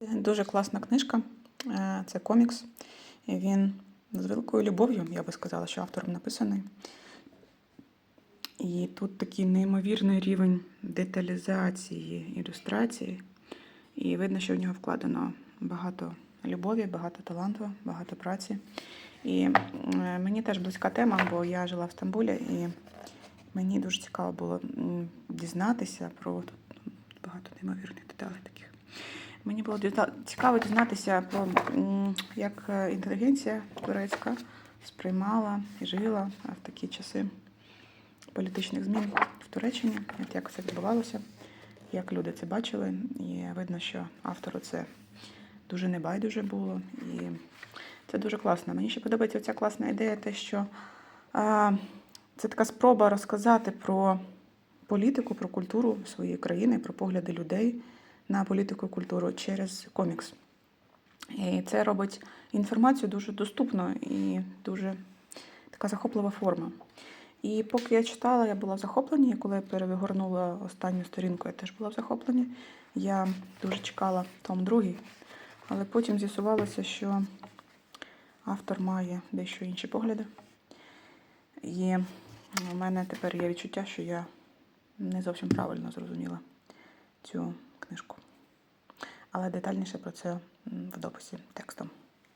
Дуже класна книжка. Е, Це комікс. Він з великою любов'ю, я би сказала, що автором написаний. І тут такий неймовірний рівень деталізації, ілюстрації. І видно, що в нього вкладено багато любові, багато таланту, багато праці. І е, мені теж близька тема, бо я жила в Стамбулі, і мені дуже цікаво було дізнатися про тут багато неймовірних деталей таких. Мені було цікаво дізнатися про як е, інтелігенція турецька сприймала і жила в такі часи політичних змін в Туреччині, як це відбувалося, як люди це бачили. І видно, що автору це дуже небайдуже було. І це дуже класно. Мені ще подобається ця класна ідея, те, що а, це така спроба розказати про політику, про культуру своєї країни, про погляди людей на політику і культуру через комікс. І це робить інформацію дуже доступною і дуже така захоплива форма. І поки я читала, я була в захопленні. І коли я перегорнула останню сторінку, я теж була в захопленні. Я дуже чекала том другий, але потім з'ясувалося, що автор має дещо інші погляди. І у мене тепер є відчуття, що я не зовсім правильно зрозуміла цю книжку. Але детальніше про це в дописі текстом.